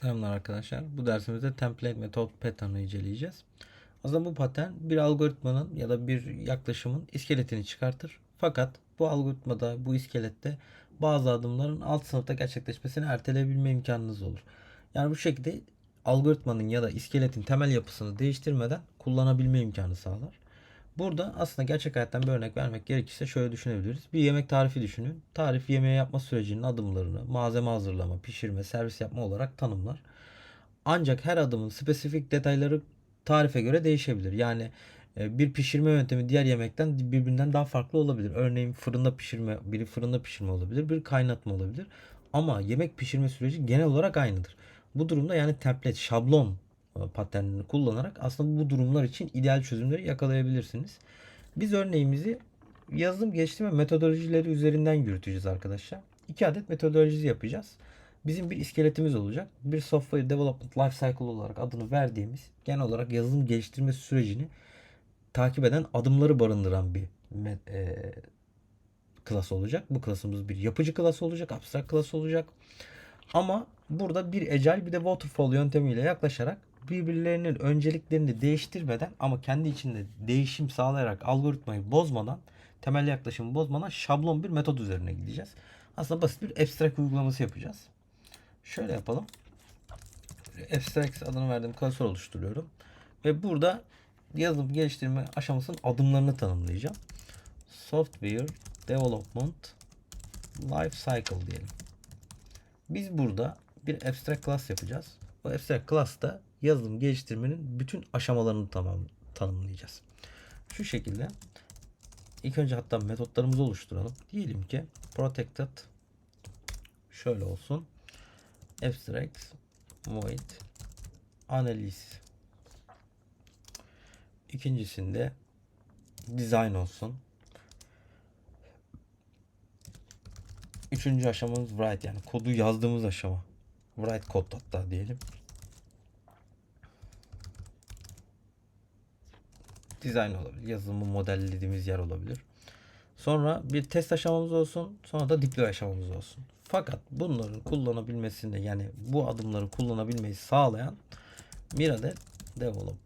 Selamlar arkadaşlar. Bu dersimizde template metot pattern'ı inceleyeceğiz. Aslında bu patern bir algoritmanın ya da bir yaklaşımın iskeletini çıkartır. Fakat bu algoritmada, bu iskelette bazı adımların alt sınıfta gerçekleşmesini erteleyebilme imkanınız olur. Yani bu şekilde algoritmanın ya da iskeletin temel yapısını değiştirmeden kullanabilme imkanı sağlar. Burada aslında gerçek hayattan bir örnek vermek gerekirse şöyle düşünebiliriz. Bir yemek tarifi düşünün. Tarif yemeği yapma sürecinin adımlarını malzeme hazırlama, pişirme, servis yapma olarak tanımlar. Ancak her adımın spesifik detayları tarife göre değişebilir. Yani e, bir pişirme yöntemi diğer yemekten birbirinden daha farklı olabilir. Örneğin fırında pişirme, biri fırında pişirme olabilir, biri kaynatma olabilir. Ama yemek pişirme süreci genel olarak aynıdır. Bu durumda yani template, şablon paternini kullanarak aslında bu durumlar için ideal çözümleri yakalayabilirsiniz. Biz örneğimizi yazılım geliştirme metodolojileri üzerinden yürüteceğiz arkadaşlar. İki adet metodoloji yapacağız. Bizim bir iskeletimiz olacak. Bir software development life cycle olarak adını verdiğimiz genel olarak yazılım geliştirme sürecini takip eden adımları barındıran bir e, klas olacak. Bu klasımız bir yapıcı klas olacak, abstract klas olacak. Ama burada bir agile bir de waterfall yöntemiyle yaklaşarak birbirlerinin önceliklerini değiştirmeden ama kendi içinde değişim sağlayarak algoritmayı bozmadan temel yaklaşımı bozmadan şablon bir metot üzerine gideceğiz. Aslında basit bir abstract uygulaması yapacağız. Şöyle yapalım. Abstract adını verdiğim klasör oluşturuyorum. Ve burada yazılım geliştirme aşamasının adımlarını tanımlayacağım. Software Development Life Cycle diyelim. Biz burada bir abstract class yapacağız. Bu abstract class'ta yazılım geliştirmenin bütün aşamalarını tamam tanımlayacağız. Şu şekilde ilk önce hatta metotlarımızı oluşturalım. Diyelim ki protected şöyle olsun. Abstract void analiz İkincisinde design olsun. Üçüncü aşamamız write yani kodu yazdığımız aşama. Write kod hatta diyelim. Design olabilir. Yazılımı modellediğimiz yer olabilir. Sonra bir test aşamamız olsun. Sonra da deploy aşamamız olsun. Fakat bunların kullanabilmesini yani bu adımları kullanabilmeyi sağlayan bir adet develop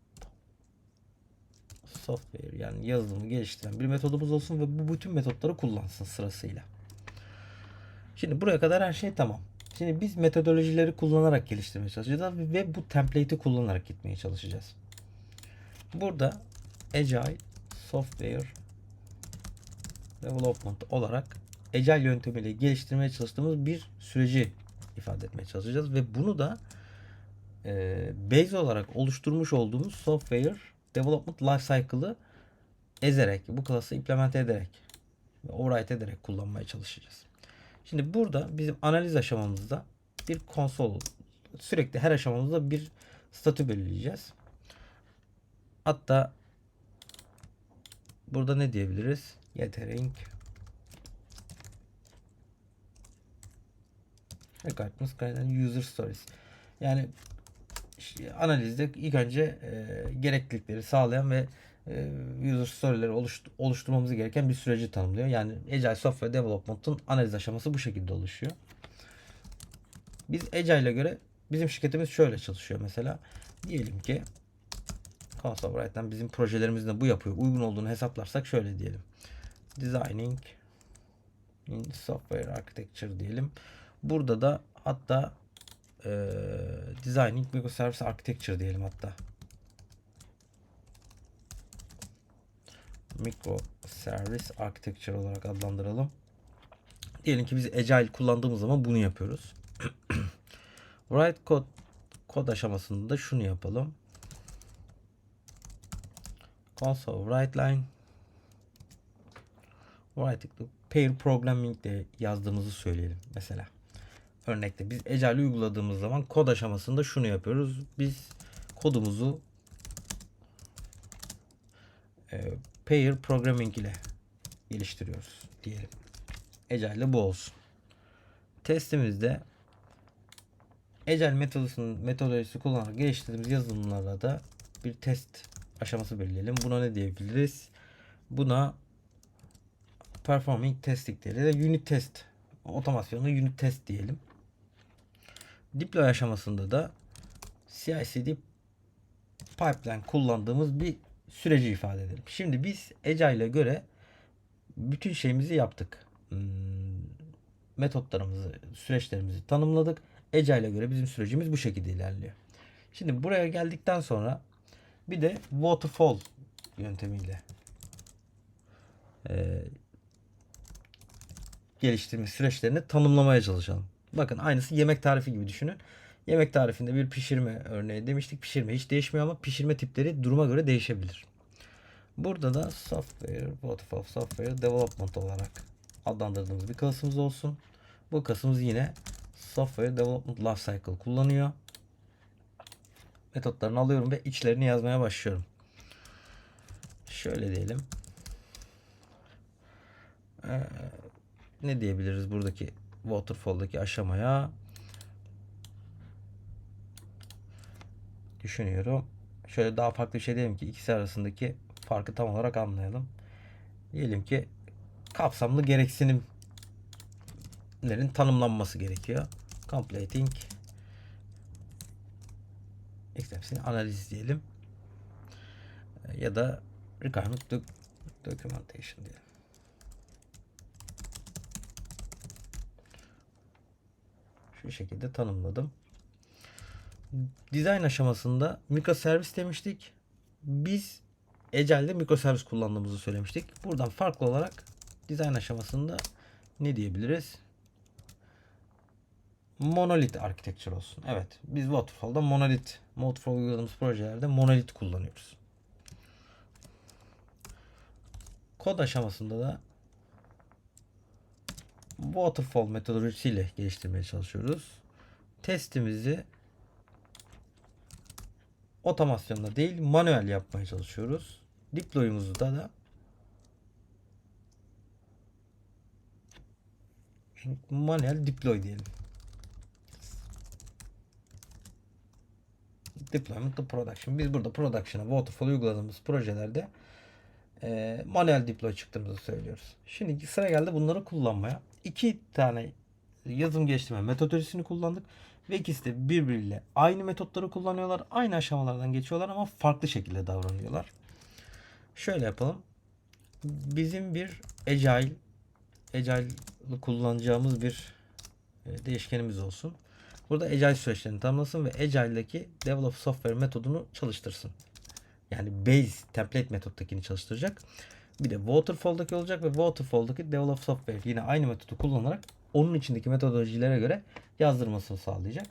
software yani yazılımı geliştiren bir metodumuz olsun ve bu bütün metotları kullansın sırasıyla. Şimdi buraya kadar her şey tamam. Şimdi biz metodolojileri kullanarak geliştirmeye çalışacağız ve bu template'i kullanarak gitmeye çalışacağız. Burada Agile Software Development olarak Agile yöntemiyle geliştirmeye çalıştığımız bir süreci ifade etmeye çalışacağız ve bunu da e, base olarak oluşturmuş olduğumuz Software Development Lifecycle'ı ezerek, bu klası implement ederek ve override ederek kullanmaya çalışacağız. Şimdi burada bizim analiz aşamamızda bir konsol sürekli her aşamamızda bir statü belirleyeceğiz. Hatta burada ne diyebiliriz? Gathering Requirements User Stories. Yani analizde ilk önce e, gereklilikleri sağlayan ve e, user story'leri oluştur oluşturmamız gereken bir süreci tanımlıyor. Yani Agile Software Development'ın analiz aşaması bu şekilde oluşuyor. Biz Agile'e göre bizim şirketimiz şöyle çalışıyor mesela. Diyelim ki Console Write'den bizim projelerimizin de bu yapıyor. Uygun olduğunu hesaplarsak şöyle diyelim. Designing in Software Architecture diyelim. Burada da hatta e, Designing Microservice Architecture diyelim hatta. Microservice Architecture olarak adlandıralım. Diyelim ki biz Agile kullandığımız zaman bunu yapıyoruz. Write code kod aşamasında da şunu yapalım. Console write line write pair programming de yazdığımızı söyleyelim mesela. Örnekte biz Agile uyguladığımız zaman kod aşamasında şunu yapıyoruz. Biz kodumuzu e, pair programming ile geliştiriyoruz diyelim. Agile'de bu olsun. Testimizde Agile metodolojisinin metodolojisi kullanarak geliştirdiğimiz yazılımlarda da bir test aşaması belirleyelim. Buna ne diyebiliriz? Buna performing testing diyelim. Da unit test otomasyonlu unit test diyelim. Deploy aşamasında da CI/CD pipeline kullandığımız bir süreci ifade edelim. Şimdi biz Agile'e göre bütün şeyimizi yaptık. Hmm, metotlarımızı, süreçlerimizi tanımladık. Agile'e göre bizim sürecimiz bu şekilde ilerliyor. Şimdi buraya geldikten sonra bir de waterfall yöntemiyle e, geliştirme süreçlerini tanımlamaya çalışalım. Bakın aynısı yemek tarifi gibi düşünün. Yemek tarifinde bir pişirme örneği demiştik. Pişirme hiç değişmiyor ama pişirme tipleri duruma göre değişebilir. Burada da software, waterfall software development olarak adlandırdığımız bir klasımız olsun. Bu klasımız yine software development lifecycle kullanıyor. Metotlarını alıyorum ve içlerini yazmaya başlıyorum. Şöyle diyelim. Ee, ne diyebiliriz buradaki waterfall'daki aşamaya? Düşünüyorum. Şöyle daha farklı bir şey diyelim ki ikisi arasındaki farkı tam olarak anlayalım. Diyelim ki kapsamlı gereksinimlerin tanımlanması gerekiyor. Completing exception analiz diyelim. Ya da requirement doc- documentation diyelim. Şu şekilde tanımladım. Dizayn aşamasında mikroservis demiştik. Biz Agile'de mikroservis kullandığımızı söylemiştik. Buradan farklı olarak dizayn aşamasında ne diyebiliriz? Monolit architecture olsun. Evet. Biz Waterfall'da monolit, Waterfall uyguladığımız projelerde monolit kullanıyoruz. Kod aşamasında da Waterfall metodolojisiyle geliştirmeye çalışıyoruz. Testimizi otomasyonla değil manuel yapmaya çalışıyoruz. Deploy'umuzu da da manuel deploy diyelim. Deployment to production. Biz burada production'a waterfall uyguladığımız projelerde e, manuel deploy çıktığımızı söylüyoruz. Şimdi sıra geldi bunları kullanmaya. İki tane yazım geliştirme metodolojisini kullandık. Ve ikisi de birbiriyle aynı metotları kullanıyorlar. Aynı aşamalardan geçiyorlar ama farklı şekilde davranıyorlar. Şöyle yapalım. Bizim bir agile agile kullanacağımız bir e, değişkenimiz olsun. Burada agile süreçlerini tanımlasın ve agile'deki develop software metodunu çalıştırsın. Yani base template metottakini çalıştıracak. Bir de waterfall'daki olacak ve waterfall'daki develop software yine aynı metodu kullanarak onun içindeki metodolojilere göre yazdırmasını sağlayacak.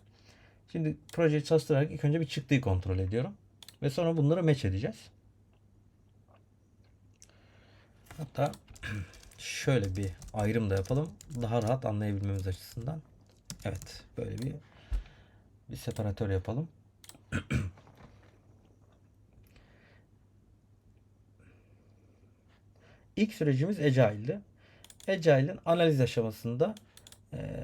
Şimdi projeyi çalıştırarak ilk önce bir çıktıyı kontrol ediyorum. Ve sonra bunları match edeceğiz. Hatta şöyle bir ayrım da yapalım. Daha rahat anlayabilmemiz açısından. Evet. Böyle bir bir separatör yapalım. İlk sürecimiz Agile'di. Agile'in analiz aşamasında e,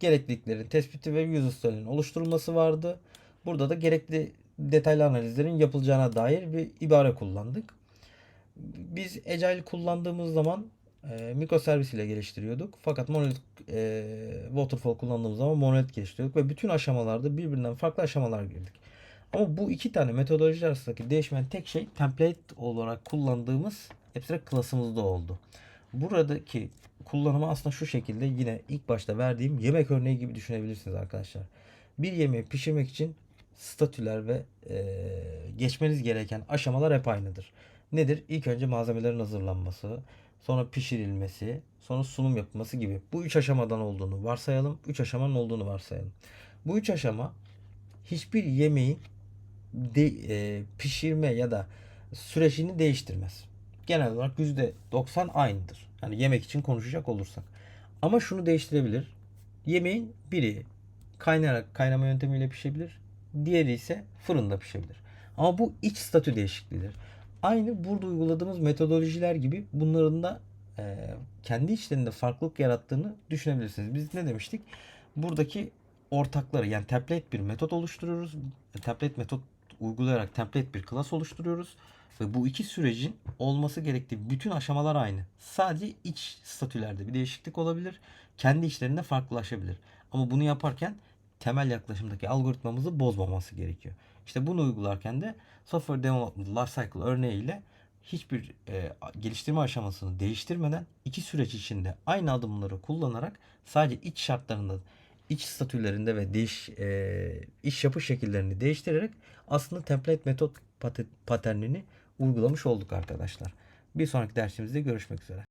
gerekliliklerin tespiti ve user story'nin oluşturulması vardı. Burada da gerekli detaylı analizlerin yapılacağına dair bir ibare kullandık. Biz Agile kullandığımız zaman e, mikroservis ile geliştiriyorduk. Fakat monolit e, waterfall kullandığımız zaman monolit geliştiriyorduk ve bütün aşamalarda birbirinden farklı aşamalar girdik. Ama bu iki tane metodoloji arasındaki değişmeyen tek şey template olarak kullandığımız abstract klasımızda oldu. Buradaki kullanımı aslında şu şekilde yine ilk başta verdiğim yemek örneği gibi düşünebilirsiniz arkadaşlar. Bir yemeği pişirmek için statüler ve e, geçmeniz gereken aşamalar hep aynıdır. Nedir? İlk önce malzemelerin hazırlanması, sonra pişirilmesi, sonra sunum yapılması gibi. Bu üç aşamadan olduğunu varsayalım. Üç aşamanın olduğunu varsayalım. Bu üç aşama hiçbir yemeğin de, e, pişirme ya da sürecini değiştirmez. Genel olarak %90 aynıdır. Yani yemek için konuşacak olursak. Ama şunu değiştirebilir. Yemeğin biri kaynayarak kaynama yöntemiyle pişebilir. Diğeri ise fırında pişebilir. Ama bu iç statü değişikliğidir. Aynı burada uyguladığımız metodolojiler gibi bunların da e, kendi içlerinde farklılık yarattığını düşünebilirsiniz. Biz ne demiştik? Buradaki ortakları yani template bir metot oluşturuyoruz. Template metot uygulayarak template bir class oluşturuyoruz. Ve bu iki sürecin olması gerektiği bütün aşamalar aynı. Sadece iç statülerde bir değişiklik olabilir. Kendi içlerinde farklılaşabilir. Ama bunu yaparken temel yaklaşımdaki algoritmamızı bozmaması gerekiyor. İşte bunu uygularken de Software Development Lifecycle örneğiyle hiçbir e, geliştirme aşamasını değiştirmeden iki süreç içinde aynı adımları kullanarak sadece iç şartlarında, iç statülerinde ve değiş, e, iş yapış şekillerini değiştirerek aslında template metot pate- paternini uygulamış olduk arkadaşlar. Bir sonraki dersimizde görüşmek üzere.